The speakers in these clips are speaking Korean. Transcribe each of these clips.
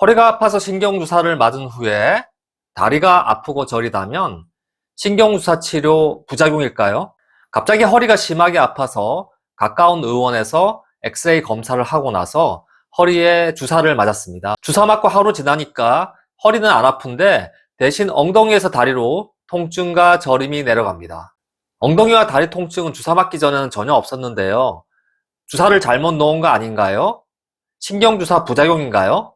허리가 아파서 신경주사를 맞은 후에 다리가 아프고 저리다면 신경주사 치료 부작용일까요? 갑자기 허리가 심하게 아파서 가까운 의원에서 엑스레이 검사를 하고 나서 허리에 주사를 맞았습니다. 주사 맞고 하루 지나니까 허리는 안 아픈데 대신 엉덩이에서 다리로 통증과 저림이 내려갑니다. 엉덩이와 다리 통증은 주사 맞기 전에는 전혀 없었는데요. 주사를 잘못 놓은 거 아닌가요? 신경주사 부작용인가요?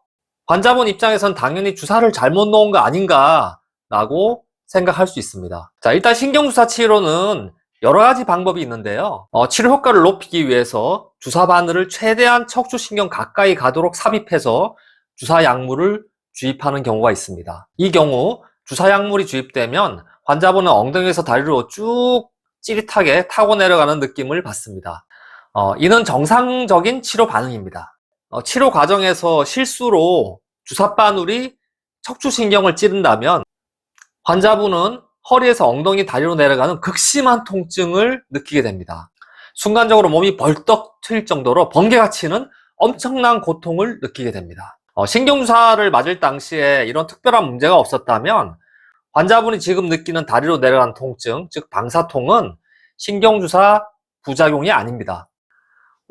환자분 입장에선 당연히 주사를 잘못 놓은 거 아닌가 라고 생각할 수 있습니다. 자, 일단 신경주사 치료는 여러 가지 방법이 있는데요. 어, 치료 효과를 높이기 위해서 주사 바늘을 최대한 척추신경 가까이 가도록 삽입해서 주사 약물을 주입하는 경우가 있습니다. 이 경우 주사 약물이 주입되면 환자분은 엉덩이에서 다리로 쭉 찌릿하게 타고 내려가는 느낌을 받습니다. 어, 이는 정상적인 치료 반응입니다. 어, 치료 과정에서 실수로 주사 바늘이 척추신경을 찌른다면 환자분은 허리에서 엉덩이 다리로 내려가는 극심한 통증을 느끼게 됩니다. 순간적으로 몸이 벌떡 트일 정도로 번개가 치는 엄청난 고통을 느끼게 됩니다. 어, 신경주사를 맞을 당시에 이런 특별한 문제가 없었다면 환자분이 지금 느끼는 다리로 내려가는 통증, 즉 방사통은 신경주사 부작용이 아닙니다.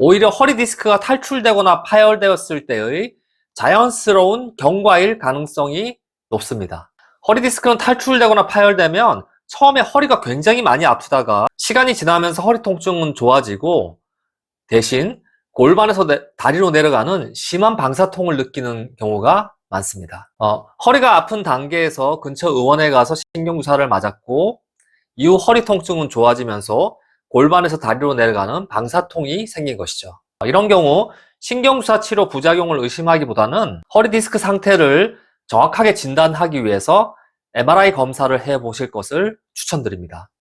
오히려 허리 디스크가 탈출되거나 파열되었을 때의 자연스러운 경과일 가능성이 높습니다. 허리 디스크는 탈출되거나 파열되면 처음에 허리가 굉장히 많이 아프다가 시간이 지나면서 허리 통증은 좋아지고 대신 골반에서 내- 다리로 내려가는 심한 방사통을 느끼는 경우가 많습니다. 어, 허리가 아픈 단계에서 근처 의원에 가서 신경주사를 맞았고 이후 허리 통증은 좋아지면서 골반에서 다리로 내려가는 방사통이 생긴 것이죠. 어, 이런 경우 신경주사 치료 부작용을 의심하기보다는 허리 디스크 상태를 정확하게 진단하기 위해서 MRI 검사를 해 보실 것을 추천드립니다.